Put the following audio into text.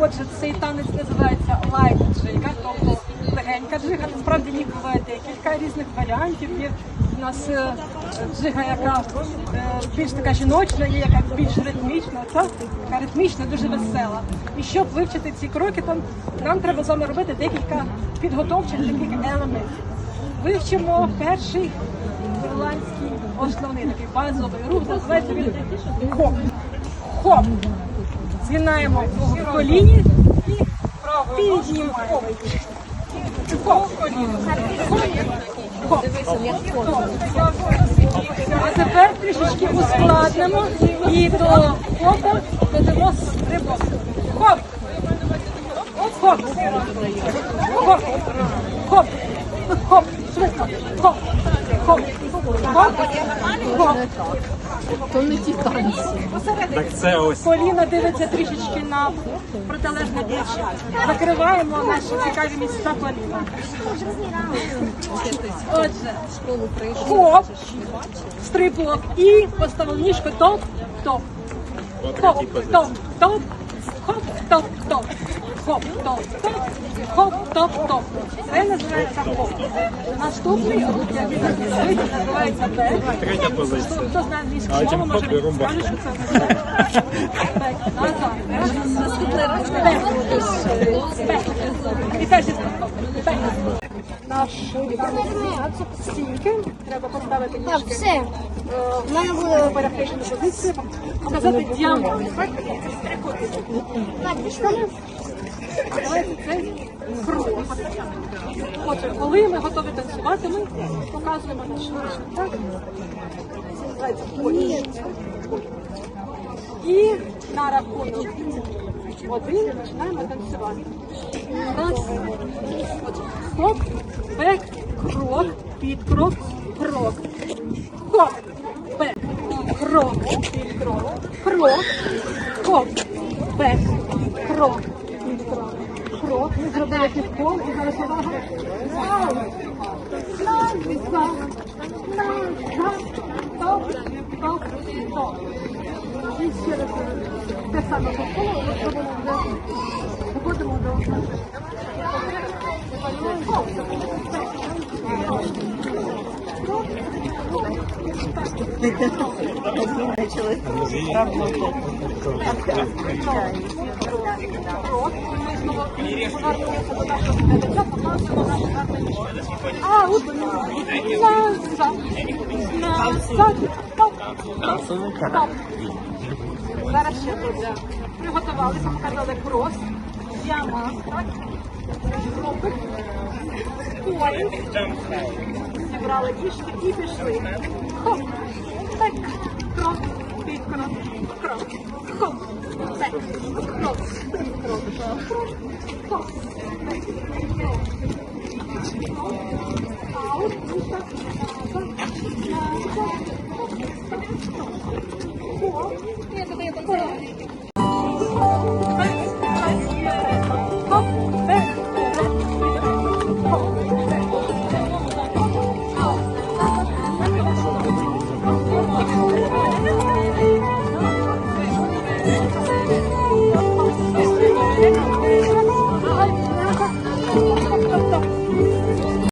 Отже, цей танець називається лайт джига, тобто легенька джига. Насправді їх буває декілька різних варіантів. Є у нас е, джига, яка е, більш така жіночна, є яка більш ритмічна. Ця така ритмічна, дуже весела. І щоб вивчити ці кроки, там нам треба з вами робити декілька підготовчих декілька елементів. Вивчимо перший ірландський основний такий базовий рух. Називається він хоп. Хоп. Згинаємо в коліні і піднімаємо. Хоп. Хоп. Хоп. А тепер трішечки ускладнимо і до хопа додамо стрибок. Хоп. Хоп. Хоп. Хоп. Хоп. Швидко. Хоп. Хоп. Хоп. Хоп. То не ті танці. Так це ось. Коліна дивиться трішечки на протилежне плече. Закриваємо наші цікаві місця коліна. Отже, хоп, стрибок і поставив ніжку топ, топ. Хоп, топ, топ, хоп, топ, топ. Хоп, топ, топ, хоп, топ, топ. Це називається хоп. Наступний називається бек. Третя позиція. Хто знає англійську А, мову, може скаже, що це. Бек. Наступний раз Бек. І теж. Наш стійки. Треба поставити ніжки. все. Мене буде перехрещена позиція. Показати діамант. Так. Давайте цей круг. Коли ми готові танцювати, ми показуємо наш рух. Так? І на рахунок один починаємо танцювати. Раз. Хоп, бек, крок, підкрок, крок. Хоп, бек, крок, підкрок, крок, хоп, бек, крок. Ми зробили підкол і зараз увага. Раз, два, два, стоп, стоп. І ще раз те саме по колу, ми зробимо вже, виходимо до А, от. Зараз ще буде. Приготувалися, показали крос, так? Хлопець. Зібрали діжки і пішли. Хоп, так, крок, під крок, крок, хоп, так, крок, під крок, крок, хоп, так, крок.